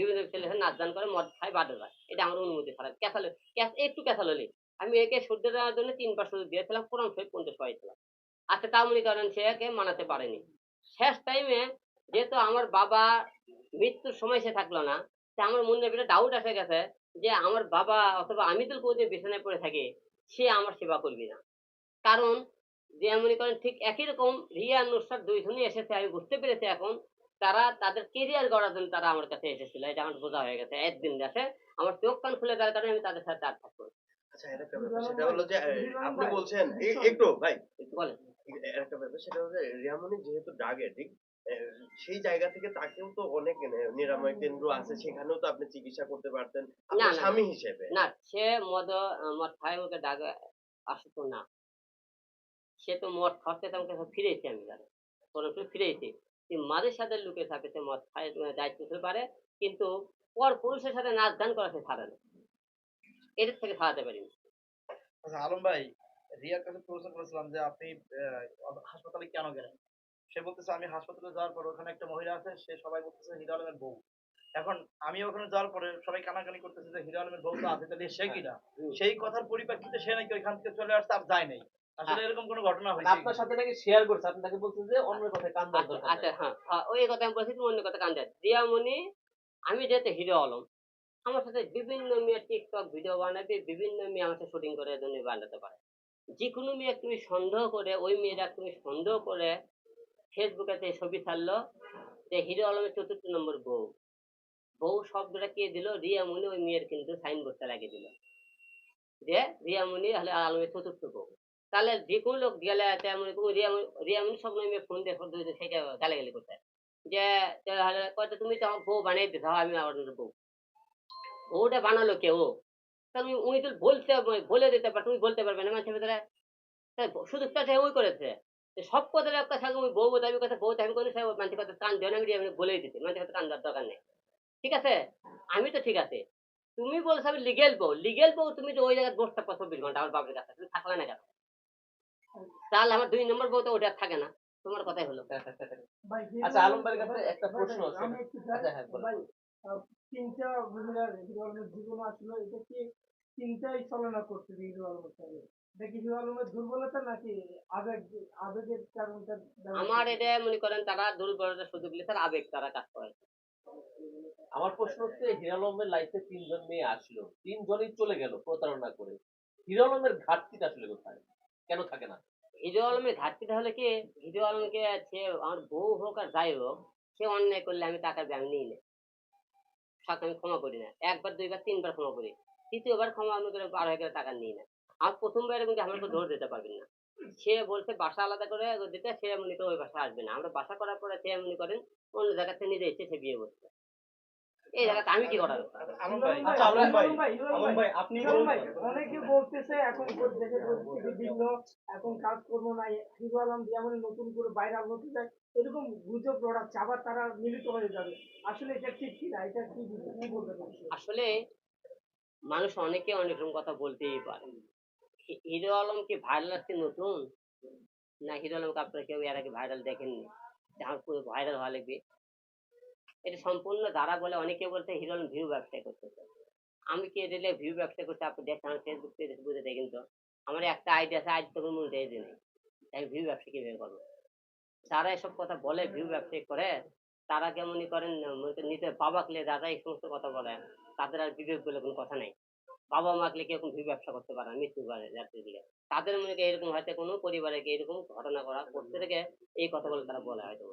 বিভিন্ন ছেলে নাচ গান করে, মদ খায় বাদে যায় এটা আমার অনুমতি ছাড়া। ক্যাসাল, ক্যাস, একটু ক্যাসাল হলে আমি একে সূর্য দেওয়ার জন্য তিনবার সুযোগ দিয়েছিলাম কোরআন শহীদ পঞ্চাশ পাইছিলাম আচ্ছা তা মনে করেন সে একে মানাতে পারেনি। শেষ টাইমে যেহেতু আমার বাবা মৃত্যুর সময় সে থাকল না, তা আমার মনে একটা ডাউট এসে গেছে যে আমার বাবা অথবা আমি তো কোথাও বিছানায় পড়ে থাকি, সে আমার সেবা করবি না। কারণ, যে মনে করেন ঠিক একই রকম রিয়া নুসরাত দুইজনই এসেছে, আমি বুঝতে পেরেছি এখন তারা তাদের কেরিয়ার গড়ার জন্য তারা আমার কাছে এসেছিল। এটা আমার বোঝা হয়ে গেছে। একদিন গেছে আমার চোখ কান খুলে দেওয়ার কারণে আমি তাদের সাথে আর থাকব আচ্ছা একটা ব্যাপার সেটা হলো যে আপনি বলছেন একটু ভাই। বলেন। একটা ব্যাপার সেটা হচ্ছে রিয়ামনি যেহেতু ড্রাগ এডিক্ট সেই জায়গা থেকে তাকেও তো অনেক নিরাময় কেন্দ্র আছে সেখানেও তো আপনি চিকিৎসা করতে পারতেন। আপনার স্বামী হিসেবে। না সে মদ মদ খায় ওকে ডাক আসত না। সে তো মদ খাওয়াতে তো আমাকে ফিরেছি আমি জানি। কোরআন শরীফ ফিরেছি মাঝে সাথে লুকে থাকে সে মদ খায় দায়িত্ব হতে পারে কিন্তু পর পুরুষের সাথে নাচ গান করা সে ছাড়ে না। এদের থেকে ছাড়াতে পারিনি আচ্ছা আলম ভাই রিয়ার কাছে প্রশ্ন করেছিলাম যে আপনি হাসপাতালে কেন গেলেন? সে বলতেছে আমি হাসপাতালে যাওয়ার পর ওখানে একটা মহিলা আছে সে সবাই বলতেছে হিরো আলমের বউ। এখন আমি ওখানে যাওয়ার পরে সবাই কানাকানি করতেছে যে হিরো আলমের বউ তো আছে তাহলে সে কিনা? হুম। সেই কথার পরিপ্রেক্ষিতে সে নাকি ওইখান থেকে চলে আসছে আর যায় নাই। আসলে এরকম কোনো ঘটনা হয়েছে আপনার সাথে নাকি শেয়ার করছে আপনি তাকে বলছেন যে অন্যের কথায় কান আচ্ছা দরকার আচ্ছা হ্যাঁ হ্যাঁ ওই কথা আমি বলছি তুমি অন্য কথা কান দেয় দিয়ামণি আমি যেহেতু হিরো আলম আমার সাথে বিভিন্ন মেয়ে টিকটক ভিডিও বানাবে বিভিন্ন মেয়ে আমার সাথে শুটিং করে জন্য বানাতে পারে। যে কোনো মেয়ে তুমি সন্দেহ করে ওই মেয়েটা তুমি সন্দেহ করে ফেসবুকেতে ছবি ছাড়লো যে হিরো আলমের চতুর্থ নম্বর বউ। বউ শব্দটা কে দিল? রিয়ামণি ওই মেয়ের কিন্তু সাইনবোর্ডটা লাগিয়ে দিল। যে রিয়ামণি হলে আলমের চতুর্থ বউ। তাহলে যে কোনো লোক গেলে তেমন রিয়ামণি রিয়ামণি সব মেয়ে ফোন দিয়ে ফোন দিয়ে সেটা গালাগালি করতে। যে তাহলে কয়তো তুমি তো আমার বউ বানিয়ে দিতে আমি আমার বউ। বউটা বানালো কেউ তুমি উনি তো বলতে বলে দিতে পার, তুমি বলতে পারবে না মানুষের ভিতরে তা সুযোগটা সে ওই করেছে। সব কথার একটা সঙ্গে বউ দাবি কথা বউ দাবি করে সে মানুষের কথা কান দেয় না আমি বলেই দিতে মানুষের কথা কান দেওয়ার দরকার নেই। ঠিক আছে? আমি তো ঠিক আছে। তুমি বলছো আমি লিগেল বউ। লিগেল বউ, তুমি তো ওই জায়গায় বসতে থাকো চব্বিশ ঘণ্টা, আমার বাবার কাছে। তুমি থাকলে না কেন তাহলে আমার দুই নম্বর বউ তো ওটা থাকে না। তোমার কথাই হলো। আচ্ছা আলম ভাইয়ের কাছে একটা প্রশ্ন আছে। আমি একটু আচ্ছা, হ্যাঁ। ভাই তিনটা মহিলার হিরো জীবন আসলো এটা কি তিনটাই ছলনা করছে হিরো আলমের সঙ্গে দুর্বলতা নাকি আবেগ আবেগের কারণটা আমার এটা মনে করেন তারা দুর্বলতা সুযোগ নিয়ে তারা আবেগ তারা কাজ করে। আমার প্রশ্ন হচ্ছে হিরো আলমের লাইফে তিনজন মেয়ে আসলো। তিনজনই চলে গেল প্রতারণা করে। হিরো আলমের ঘাটতিটা আসলে কোথায়? কেন থাকে না? হিরো আলমের ঘাটতিটা হলে কি? হিরো আলমকে সে আমার বউ হোক আর যাই হোক, সে অন্যায় করলে আমি টাকা দিয়ে নিই না তাকে আমি ক্ষমা করি না। একবার, দুইবার, তিনবার ক্ষমা করি। তৃতীয়বার ক্ষমা আমি করে বারো হাজার টাকা নিই না আর প্রথমবার কিন্তু আমার ধরে দিতে পারবেন না? সে বলছে, বাসা আলাদা করে দিতে। সে মনে করে ওই বাসা আসবে না। আমরা বাসা করার পরে সে মনে করেন, অন্য জায়গাতে নিজে এসে সে বিয়ে করছে। এই জায়গাতে আমি কি আলম আচ্ছা আলম আলম। অনেকে বলতেছে এখন এখন কাজকর্ম নাই হিরো আলম যেমন নতুন করে হতে যায় এরকম গুজব প্রোডাক্ট আবার তারা মিলিত হয়ে যাবে। আসলে এটা ঠিক কি না? এটা কি কি বলতে আসলে মানুষ অনেকে অনেক রকম কথা বলতেই পারে। হিরো আলম কি ভাইরাল আসছে নতুন? না হিরো আলমকে আপনারা কেউ এর আগে ভাইরাল দেখেননি? আমার পুরো ভাইরাল হওয়া লাগবে। এটা সম্পূর্ণ দ্বারা বলে অনেকে বলতে হিরো আলম ভিউ ব্যবসা করতেছে আমি কি রেলে ভিউ ব্যবসা করতে আপনি দেখেন আমার ফেসবুক পেজে বুঝে দেখেন তো আমার একটা আইডিয়া আছে, আজ তো কোনো মনে নেই। আমি ভিউ ব্যবসা কীভাবে করব? যারা এসব কথা বলে ভিউ ব্যবসা করে, তারা কেমনই করেন করেন নিজের বাবাকে দাদা এই সমস্ত কথা বলে, তাদের আর বিবেক বলে কোনো কথা নাই। বাবা মাকে কেউ ভিউ ব্যবসা করতে পারে মৃত্যু করে যাত্রী দিকে। তাদের মনে এরকম হয়তো কোনো পরিবারে এরকম ঘটনা করা করতে থেকে এই কথাগুলো তারা বলে হয়তো